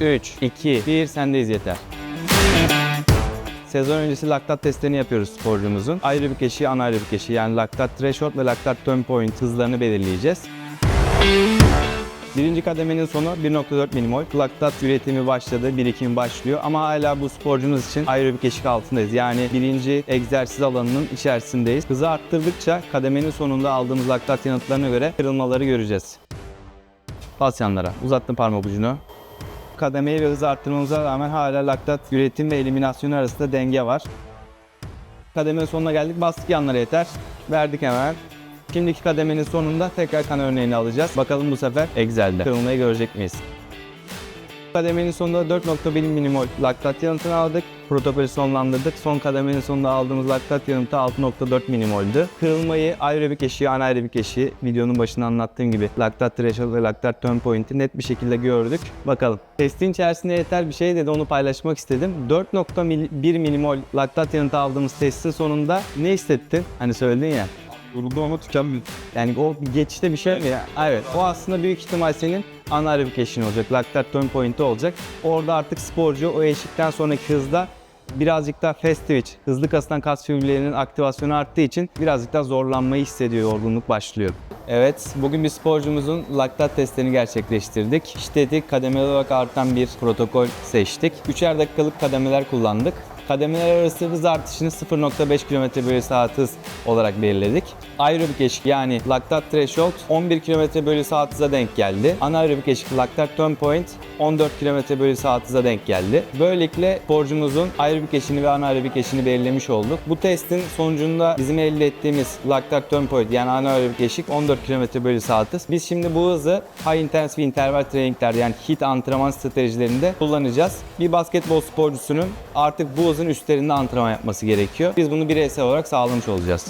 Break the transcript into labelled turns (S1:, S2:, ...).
S1: 3, 2, 1 sendeyiz yeter. Sezon öncesi laktat testlerini yapıyoruz sporcumuzun. Aerobik eşiği, anaerobik eşiği yani laktat threshold ve laktat turn point hızlarını belirleyeceğiz. Birinci kademenin sonu 1.4 milimol. Laktat üretimi başladı, birikimi başlıyor ama hala bu sporcumuz için aerobik eşik altındayız. Yani birinci egzersiz alanının içerisindeyiz. Hızı arttırdıkça kademenin sonunda aldığımız laktat yanıtlarına göre kırılmaları göreceğiz. Bas yanlara. Uzattım parmak ucunu. Kademeyi ve hızı arttırmamıza rağmen hala laktat üretim ve eliminasyonu arasında denge var. Kademenin sonuna geldik. Bastık yanlara yeter. Verdik hemen. Şimdiki kademenin sonunda tekrar kan örneğini alacağız. Bakalım bu sefer Excel'de kırılmayı görecek miyiz? Kademenin sonunda 4.1 milimol laktat yanıtını aldık. Protokolü sonlandırdık. Son kademenin sonunda aldığımız laktat yanıtı 6.4 milimoldü. Kırılmayı aerobik eşiği, anaerobik eşiği videonun başında anlattığım gibi laktat threshold ve laktat turn point'i net bir şekilde gördük. Bakalım. Testin içerisinde yeter bir şey dedi onu paylaşmak istedim. 4.1 milimol laktat yanıtı aldığımız testin sonunda ne hissettin? Hani söyledin ya.
S2: Yoruldu ama tükenmedi.
S1: Yani o geçişte bir şey mi ya? Evet. O aslında büyük ihtimal senin anaerobik eşiğin olacak. Laktat turn point'i olacak. Orada artık sporcu o eşikten sonraki hızda birazcık daha fast twitch, hızlı kasılan kas fibrillerinin aktivasyonu arttığı için birazcık daha zorlanmayı hissediyor, yorgunluk başlıyor. Evet, bugün bir sporcumuzun laktat testlerini gerçekleştirdik. İşledik, kademeli olarak artan bir protokol seçtik. Üçer dakikalık kademeler kullandık. Kademeler arası hız artışını 0.5 km bölü saat hız olarak belirledik. Aerobik eşik yani laktat threshold 11 km bölü saat hıza denk geldi. Anaerobik eşik laktat turn point 14 km bölü saat hıza denk geldi. Böylelikle sporcumuzun aerobik eşini ve anaerobik eşini belirlemiş olduk. Bu testin sonucunda bizim elde ettiğimiz laktat turn point yani anaerobik eşik 14 km bölü saat hız. Biz şimdi bu hızı high intensity interval traininglerde yani HIIT antrenman stratejilerinde kullanacağız. Bir basketbol sporcusunun artık bu hızın üstlerinde antrenman yapması gerekiyor. Biz bunu bireysel olarak sağlamış olacağız.